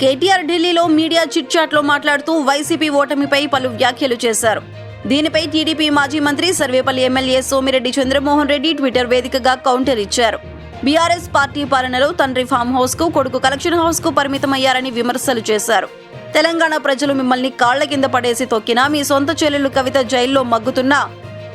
కేటీఆర్ ఢిల్లీలో media chit చాట్లో మాట్లాడుతూ వైసీపీ ఓటమిపై పలు వ్యాఖ్యలు చేశారు. దీనిపై టీడీపీ మాజీ మంత్రి సర్వేపల్లి ఎమ్మెల్యే సోమిరెడ్డి చంద్రమోహన్ రెడ్డి ట్విట్టర్ వేదికగా కౌంటర్ ఇచ్చారు. బీఆర్ఎస్ పార్టీ పాలనలో తండ్రి ఫామ్ హౌస్కు కొడుకు కలెక్షన్ హౌస్కు పరిమితమయ్యారని విమర్శలు చేశారు. తెలంగాణ ప్రజలు మిమ్మల్ని కాళ్ళ కింద పడేసి తొక్కినా మీ సొంత చెల్లెలు కవిత జైల్లో మగ్గుతున్నా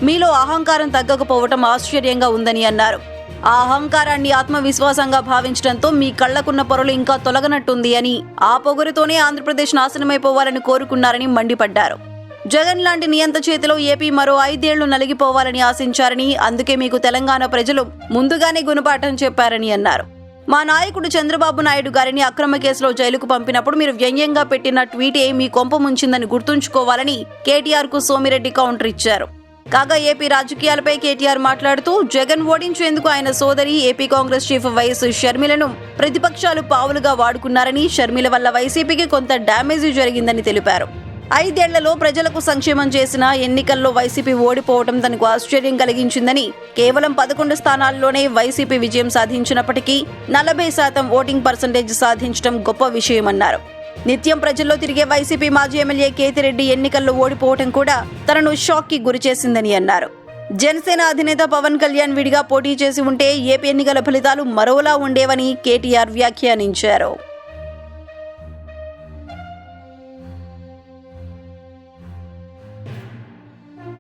మీలో అహంకారం తగ్గకపోవటం ఆశ్చర్యంగా ఉందని అన్నారు. ఆ అహంకారాన్ని ఆత్మవిశ్వాసంగా భావించడంతో మీ కళ్ళకున్న పొరలు ఇంకా తొలగనట్టుంది అని ఆ పొగరుతోనే ఆంధ్రప్రదేశ్ నాశనమైపోవాలని కోరుకున్నారని మండిపడ్డారు. జగన్ లాంటి నియంత చేతిలో ఏపీ మరో ఐదేళ్ళు నలిగిపోవాలని ఆశించారని అందుకే మీకు తెలంగాణ ప్రజలు ముందుగానే గుణపాఠం చెప్పారని అన్నారు. మా నాయకుడు చంద్రబాబు నాయుడు గారిని అక్రమ కేసులో జైలుకు పంపినప్పుడు మీరు వ్యంగ్యంగా పెట్టిన ట్వీటే మీ కొంప ముంచిందని గుర్తుంచుకోవాలని కేటీఆర్కు సోమిరెడ్డి కౌంటర్ ఇచ్చారు. కాగా ఏపీ రాజకీయాలపై కేటీఆర్ మాట్లాడుతూ జగన్ ఓడించేందుకు ఆయన సోదరి ఏపీ కాంగ్రెస్ చీఫ్ వైఎస్ షర్మిలను ప్రతిపక్షాలు పావులుగా వాడుకున్నారని షర్మిల వల్ల వైసీపీకి కొంత డ్యామేజ్ జరిగిందని తెలిపారు. ఐదేళ్ళలో ప్రజలకు సంక్షేమం చేసిన ఎన్నికల్లో వైసీపీ ఓడిపోవడం తనకు ఆశ్చర్యం కలిగించిందని కేవలం పదకొండు స్థానాల్లోనే వైసీపీ విజయం సాధించినప్పటికీ నలభై శాతం ఓటింగ్ పర్సంటేజ్ సాధించడం గొప్ప విషయమన్నారు. నిత్యం ప్రజల్లో తిరిగే వైసీపీ మాజీ ఎమ్మెల్యే కేతిరెడ్డి ఎన్నికల్లో ఓడిపోవటం కూడా తనను షాక్కి గురిచేసిందని అన్నారు. జనసేన అధినేత పవన్ కళ్యాణ్ విడిగా పోటీ చేసి ఉంటే ఏపీ ఎన్నికల ఫలితాలు మరోలా ఉండేవని కేటీఆర్ వ్యాఖ్యానించారు.